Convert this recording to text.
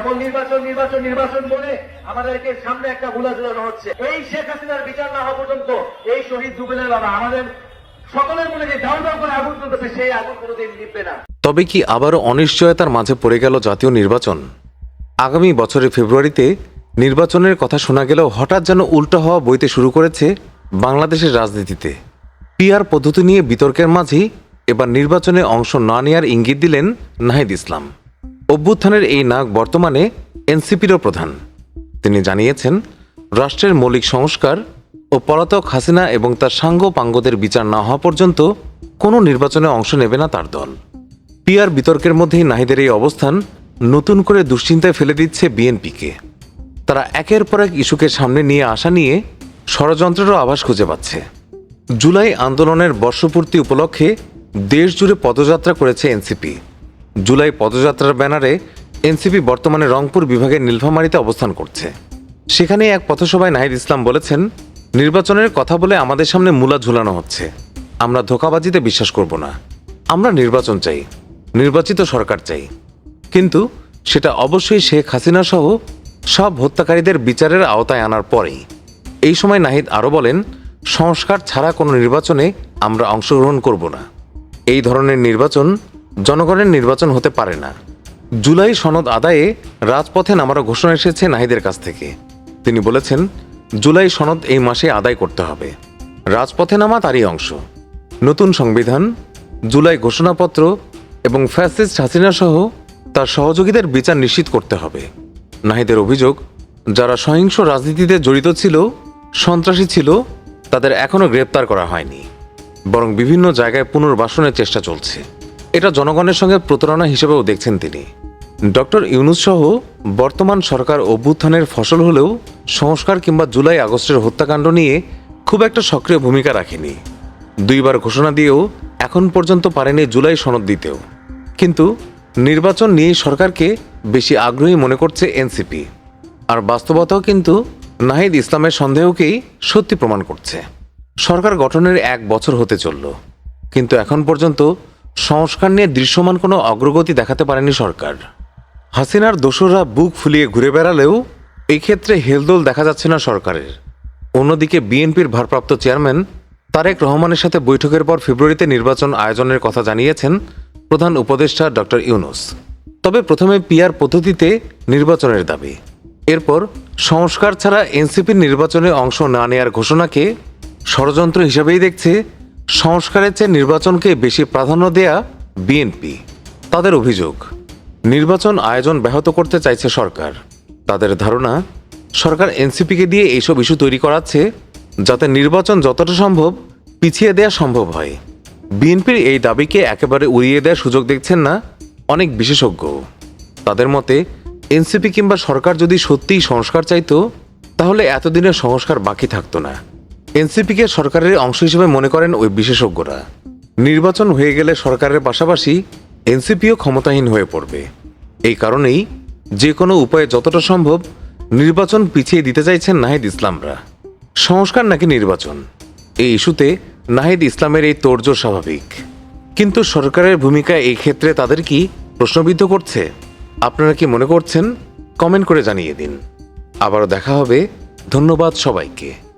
কেবল নির্বাচন নির্বাচন নির্বাচন বলে আমাদেরকে সামনে একটা গুলা ঝুলানো হচ্ছে। এই শেখ হাসিনার বিচার না হওয়া পর্যন্ত এই শহীদ দুবেলের বাবা আমাদের সকলের মনে যে দাউ দাউ করে আগুন চলতেছে সেই আগুন কোনোদিন নিভবে না। তবে কি আবারও অনিশ্চয়তার মাঝে পড়ে গেল জাতীয় নির্বাচন? আগামী বছরের ফেব্রুয়ারিতে নির্বাচনের কথা শোনা গেলেও হঠাৎ যেন উল্টো হওয়া বইতে শুরু করেছে বাংলাদেশের রাজনীতিতে। পিআর পদ্ধতি নিয়ে বিতর্কের মাঝেই এবার নির্বাচনে অংশ না নেয়ার ইঙ্গিত দিলেন নাহিদ ইসলাম। অভ্যুত্থানের এই নাগ বর্তমানে এনসিপিরও প্রধান। তিনি জানিয়েছেন, রাষ্ট্রের মৌলিক সংস্কার ও পলাতক হাসিনা এবং তার সাঙ্গ পাঙ্গদের বিচার না হওয়া পর্যন্ত কোনো নির্বাচনে অংশ নেবে না তার দল। পিয়ার বিতর্কের মধ্যেই নাহিদের এই অবস্থান নতুন করে দুশ্চিন্তায় ফেলে দিচ্ছে বিএনপিকে। তারা একের পর এক ইস্যুকে সামনে নিয়ে আসা নিয়ে ষড়যন্ত্রেরও আভাস খুঁজে পাচ্ছে। জুলাই আন্দোলনের বর্ষপূর্তি উপলক্ষে দেশ জুড়ে পদযাত্রা করেছে এনসিপি। জুলাই পদযাত্রার ব্যানারে এনসিপি বর্তমানে রংপুর বিভাগের নীলফামারীতে অবস্থান করছে। সেখানে এক পথসভায় নাহিদ ইসলাম বলেছেন, নির্বাচনের কথা বলে আমাদের সামনে মূলা ঝুলানো হচ্ছে। আমরা ধোকাবাজিতে বিশ্বাস করব না। আমরা নির্বাচন চাই, নির্বাচিত সরকার চাই। কিন্তু সেটা অবশ্যই শেখ হাসিনা সহ সব হত্যাকারীদের বিচারের আওতায় আনার পরেই। এই সময় নাহিদ আরও বলেন, সংস্কার ছাড়া কোনো নির্বাচনে আমরা অংশগ্রহণ করব না। এই ধরনের নির্বাচন জনগণের নির্বাচন হতে পারে না। জুলাই সনদ আদায়ে রাজপথে নামারও ঘোষণা এসেছে নাহিদের কাছ থেকে। তিনি বলেছেন, জুলাই সনদ এই মাসে আদায় করতে হবে। রাজপথে নামা তারই অংশ। নতুন সংবিধান, জুলাই ঘোষণাপত্র এবং ফ্যাসিস্ট হাসিনা সহ তার সহযোগীদের বিচার নিশ্চিত করতে হবে। নাহিদের অভিযোগ, যারা সহিংস রাজনীতিতে জড়িত ছিল, সন্ত্রাসী ছিল, তাদের এখনও গ্রেপ্তার করা হয়নি। বরং বিভিন্ন জায়গায় পুনর্বাসনের চেষ্টা চলছে। এটা জনগণের সঙ্গে প্রতারণা হিসেবেও দেখছেন তিনি। ডক্টর ইউনুস সহ বর্তমান সরকার অভ্যুত্থানের ফসল হলেও সংস্কার কিংবা জুলাই আগস্টের হত্যাকাণ্ড নিয়ে খুব একটা সক্রিয় ভূমিকা রাখেনি। দুইবার ঘোষণা দিয়েও এখন পর্যন্ত পারেনি জুলাই সনদ দিতেও। কিন্তু নির্বাচন নিয়ে সরকারকে বেশি আগ্রহী মনে করছে এনসিপি। আর বাস্তবতাও কিন্তু নাহিদ ইসলামের সন্দেহকেই সত্যি প্রমাণ করছে। সরকার গঠনের এক বছর হতে চলল, কিন্তু এখন পর্যন্ত সংস্কার নিয়ে দৃশ্যমান কোনো অগ্রগতি দেখাতে পারেনি সরকার। হাসিনার দোসররা বুক ফুলিয়ে ঘুরে বেড়ালেও এই ক্ষেত্রে হেলদোল দেখা যাচ্ছে না সরকারের। অন্যদিকে বিএনপির ভারপ্রাপ্ত চেয়ারম্যান তারেক রহমানের সাথে বৈঠকের পর ফেব্রুয়ারিতে নির্বাচন আয়োজনের কথা জানিয়েছেন প্রধান উপদেষ্টা ডক্টর ইউনুস। তবে প্রথমে পিআর পদ্ধতিতে নির্বাচনের দাবি। এরপর সংস্কার ছাড়া এনসিপির নির্বাচনে অংশ না নেয়ার ঘোষণাকে ষড়যন্ত্র হিসেবেই দেখছে সংস্কারের চেয়ে নির্বাচনকে বেশি প্রাধান্য দেয়া বিএনপি। তাদের অভিযোগ, নির্বাচন আয়োজন ব্যাহত করতে চাইছে সরকার। তাদের ধারণা, সরকার এনসিপিকে দিয়ে এইসব ইস্যু তৈরি করাচ্ছে যাতে নির্বাচন যতটা সম্ভব পিছিয়ে দেওয়া সম্ভব হয়। বিএনপির এই দাবিকে একেবারে উড়িয়ে দেওয়ার সুযোগ দেখছেন না অনেক বিশেষজ্ঞ। তাদের মতে, এনসিপি কিংবা সরকার যদি সত্যিই সংস্কার চাইতো, তাহলে এতদিনের সংস্কার বাকি থাকতো না। এনসিপিকে সরকারের অংশ হিসেবে মনে করেন ওই বিশেষজ্ঞরা। নির্বাচন হয়ে গেলে সরকারের পাশাপাশি এনসিপিও ক্ষমতাহীন হয়ে পড়বে। এই কারণেই যে কোনো উপায়ে যতটা সম্ভব নির্বাচন পিছিয়ে দিতে চাইছেন নাহিদ ইসলামরা। সংস্কার নাকি নির্বাচন? এই ইস্যুতে নাহিদ ইসলামের এই তোড়জোড় স্বাভাবিক। কিন্তু সরকারের ভূমিকা এই ক্ষেত্রে তাদের কি প্রশ্নবিদ্ধ করছে? আপনারা কি মনে করছেন? কমেন্ট করে জানিয়ে দিন। আবারও দেখা হবে। ধন্যবাদ সবাইকে।